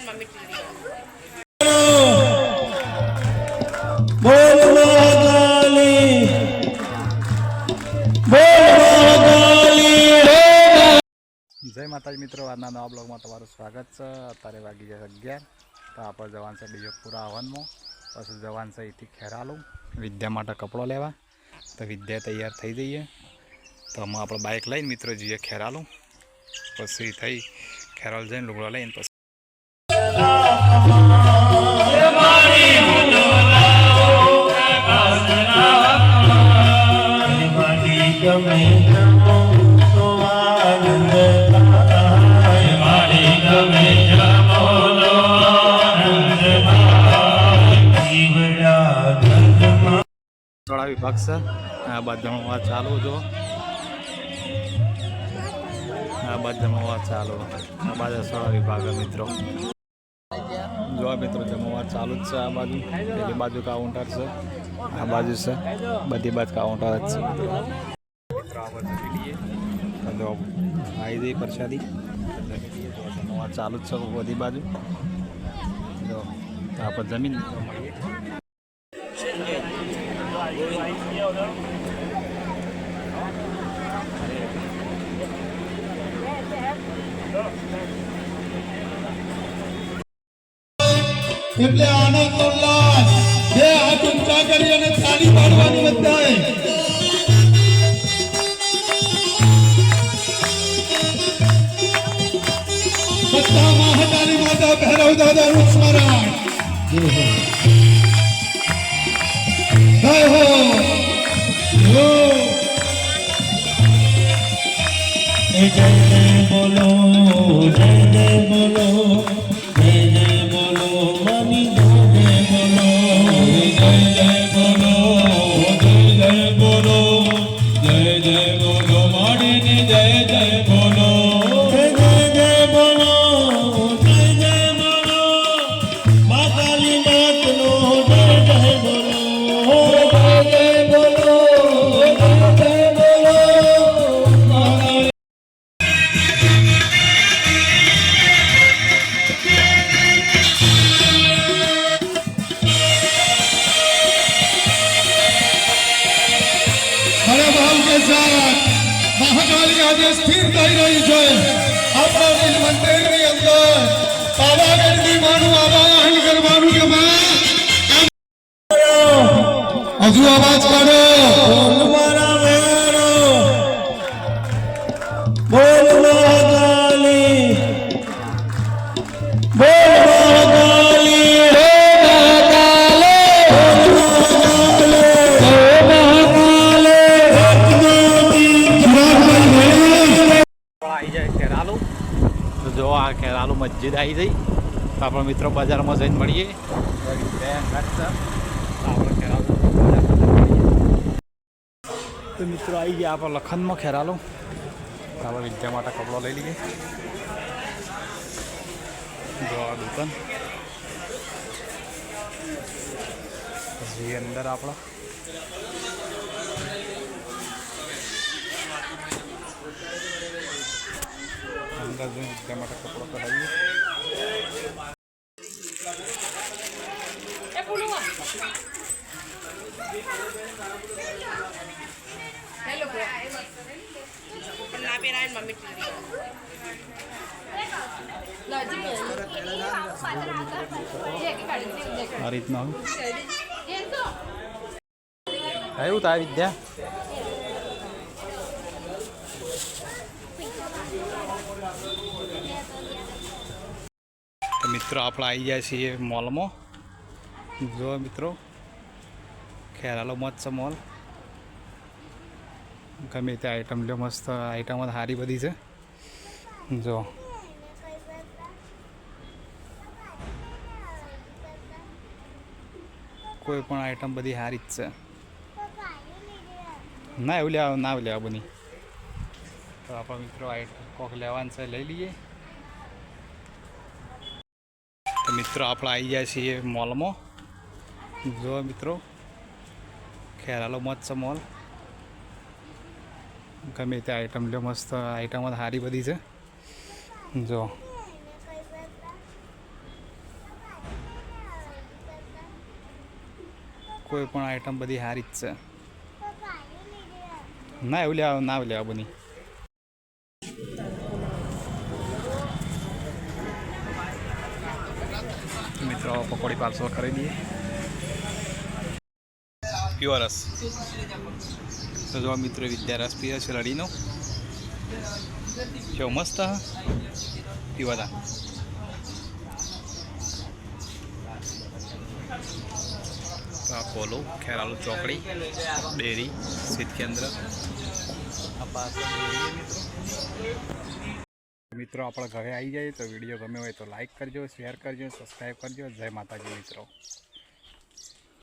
જય માતાજી મિત્રો, આજના નવા બ્લોગમાં તમારું સ્વાગત છે. અત્યારે વાગી ગયા અગિયાર. તો આપણે જવાન છે બીજકપુરા હવનમાં. પછી જવાન છે અહીંથી ખેરાલું. વિદ્યા માટે કપડો લેવા. તો વિદ્યા તૈયાર થઈ જઈએ. તો અમે આપણે બાઇક લઈને મિત્રો જઈએ ખેરાલું. પછી થઈ ખેરાલ જઈને લુગડો લઈને પછી થોડા વિભાગ છે. આ બાદ જમવા ચાલુ જો. આ બાદ જમવા ચાલુ. આ બાજુ સોળા વિભાગ મિત્રો. જો મિત્રો જમવા ચાલુ જ છે આ બાજુ. પેલી બાજુ કાઉન્ટર છે. આ બાજુ છે. બધી બાજુ કાઉન્ટર જ છે આવી પ્રસાદી. ચાલુ જ છે બધી બાજુ. આપણે જમીન. એટલે આનંદ ઉલ્લાસ બે હાથ માતા ભૈરવ દાદાનું સ્મરણ જય હો હો. જય જય બોલો જય જય બોલો જય જય બોલો મમી જય બોલો જય જય બોલો જય જય બોલો જય જય બોલો માડીને જય ગુજરાત મહાકાલી આજે સ્થિર થઈ રહી છે. આપણા બિલ મંદિરની અંદર પાવાગઢની માનું આવાહન કરવાનું કે હજુ અવાજ કાઢો. મસ્જિદ આવી જઈ. તો આપણે મિત્રો બજારમાં જઈને મળીએ. તો મિત્રો આવી ગયા આપણે લખનમાં ખેરાલો. આપણે વિદ્યા માટે કપડો લઈ લઈએ. જો દુકાન. પછી અંદર આપણા જઈને વિદ્યા માટે કપડો કઢાવીએ આ રીતના આવ્યું તા વિદ્યા? તો મિત્રો આપણે આવી જાય છીએ મોલમાં. જો મિત્રો ખેરાલો મસ્ત છે મોલ. ગમે તે આઈટમ લ્યો મસ્ત આઈટમ સારી બધી છે. જો કોઈ પણ આઈટમ બધી સારી જ છે. ના, એવું લેવા, ના લેવા બની. તો આપણા મિત્રો આ કોક લેવાનું છે, લઈ લઈએ. તો મિત્રો આપણે આવી જાય છીએ મોલમાં. જો મિત્રો, ખેરાલો મત છે મોલ. ગમે તે આઈટમ લો, મસ્ત આઈટમ સારી બધી છે. જો. કોઈ પણ આઈટમ બધી સારી જ છે. ના, એવું લેવા, ના લેવા બની. મિત્રો, પકોડી પાર્સલ કરી દઈએ. પ્યોર રસ તો જો મિત્રો વિદ્યા રસ પીવે છે લડીનો. કેવો મસ્ત પીવાદા આ કોલો ખેરાલુ ચોકડી, ડેરી શીત કેન્દ્ર આ છે મિત્રો, આપણા ઘરે આવી જાય તો વીડિયો ગમે હોય તો લાઈક કરજો શેર કરજો સબસ્ક્રાઈબ કરજો. જય માતાજી મિત્રો.